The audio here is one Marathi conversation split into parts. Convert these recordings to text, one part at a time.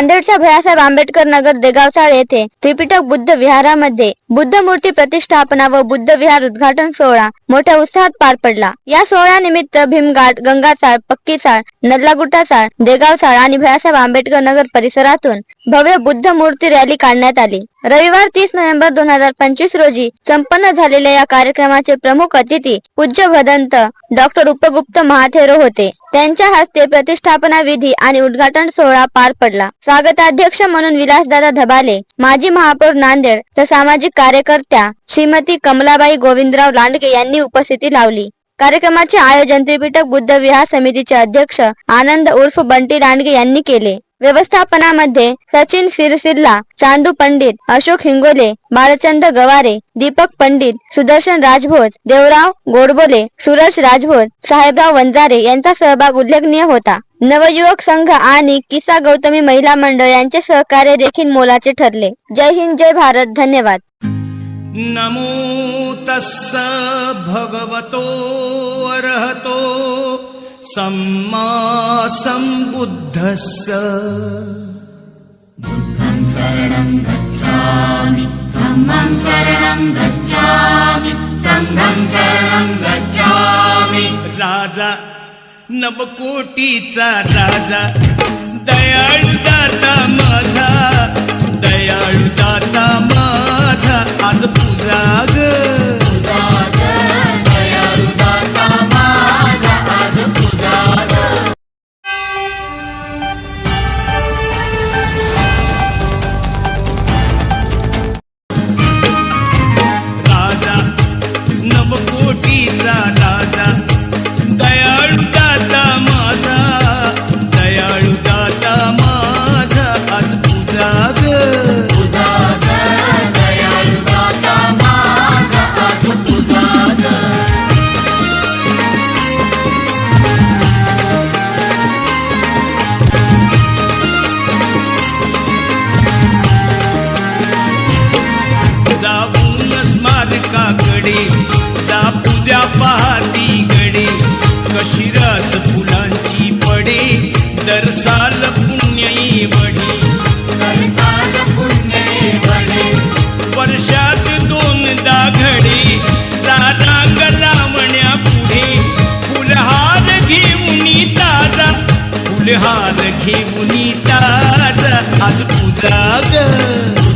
नांदेडच्या भैयासाहेब आंबेडकर नगर देगावसाळ येथे त्रिपिटक बुद्ध विहारामध्ये बुद्ध मूर्ती प्रतिष्ठापना व बुद्ध विहार उद्घाटन सोहळा मोठ्या उत्साहात पार पडला. या सोहळ्यानिमित्त भीमघाट गंगाचाळ पक्कीचाळ नदलागुटाचाळ देगावचाळ आणि भयासाहेब आंबेडकर नगर परिसरातून भव्य बुद्ध मूर्ती रॅली काढण्यात आली. रविवार तीस नोव्हेंबर दोन हजार पंचवीस रोजी संपन्न झालेल्या या कार्यक्रमाचे प्रमुख अतिथी पूज्य भदंत डॉक्टर उपगुप्त महाथेरो होते. त्यांच्या हस्ते प्रतिष्ठापना विधी आणि उद्घाटन सोहळा पार पडला. स्वागताध्यक्ष म्हणून विलासदादा धबाले माजी महापौर नांदेड तर सामाजिक कार्यकर्त्या श्रीमती कमलाबाई गोविंदराव लांडगे यांनी उपस्थिती लावली. कार्यक्रमाचे आयोजन त्रिपिटक बुद्ध विहार समितीचे अध्यक्ष आनंद उर्फ बंटी लांडगे यांनी केले. व्यवस्थापनामध्ये सचिन सिरसिल्ला चांदू पंडित अशोक हिंगोले बालचंद गवारे दीपक पंडित सुदर्शन राजभोज देवराव गोडबोले सूरज राजभोज साहेबराव वंजारे यांचा सहभाग उल्लेखनीय होता. नवयुवक संघ आणि किसा गौतमी महिला मंडळ यांचे सहकार्य देखील मोलाचे ठरले. जय हिंद जय भारत धन्यवाद. नमो तस्स भगवतो अरहतो सम्मा सम्बुद्धस्स। शरणं गच्छामि धम्मं शरणं गच्छामि सङ्घं शरणं गच्छामि। राजा नवकोटीचा राजा दयाळू दाता माझा दयाळू दाता माझा आज पूजा स्मारकाकडे जा पूजा पहाती गडे. कशी रस फुलांची पडे दरसाल पुण्यई वडी. वर्षात दोनदा घडे जा रांग लावण्या पुढे. फुलहार घेऊन ताजा फुलहार घेऊन ताजा आज पूजा ग.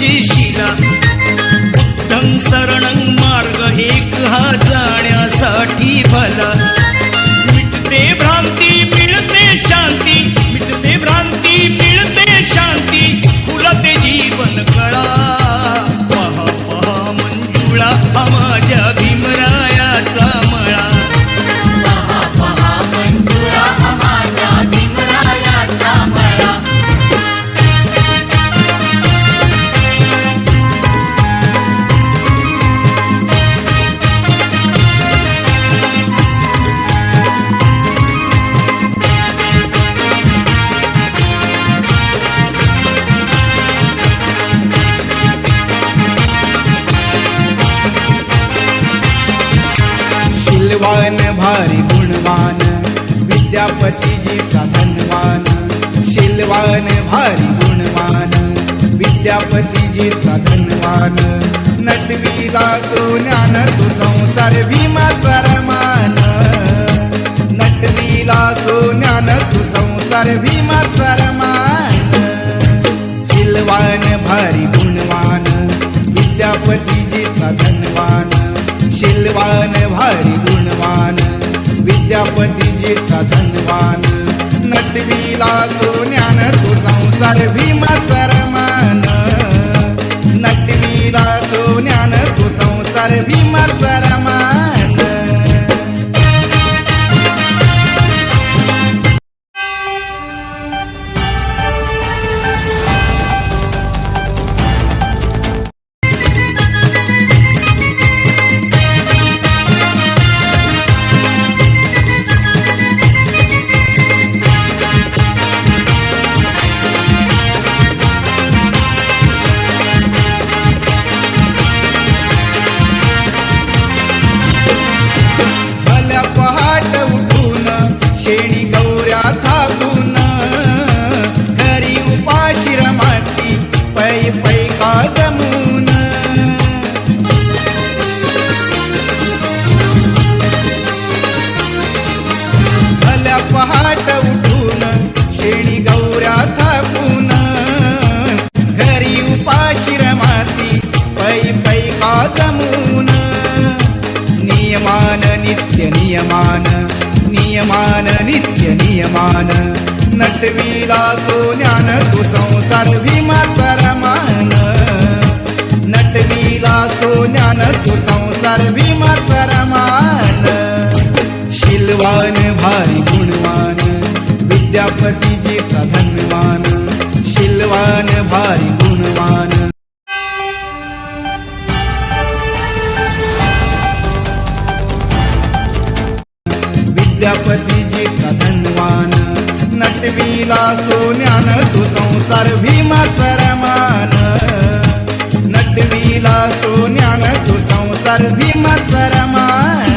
de बलवान भारी गुणवान विद्यापतीजीचा धनवान. शिलवान भारी गुणवान विद्यापतीजीचा धनवान. नटवीला सोन्यान तू संसार भीमा सरमान. नटवीला सोन्यान तू संसार भीमा सरमान. शिलवान भारी म्हणजे साधनवान. नटवीला सोन्यान तो संसार भीमा सरमान. नटवीला सोन्यान तो संसार भीमा गुणवान भारी गुणवान विद्यापतीचे सधनवान शिलवान भारी गुणवान. विद्यापतीचे सधनवान नटवीला सोन्यान तू संसार भीमा सरमान. नटवीला सोन्यान तू संसार भीमा सरमान.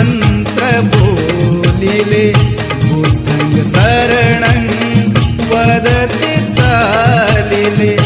मंत्र बोलिले भूतंग शरण वदते चालिले।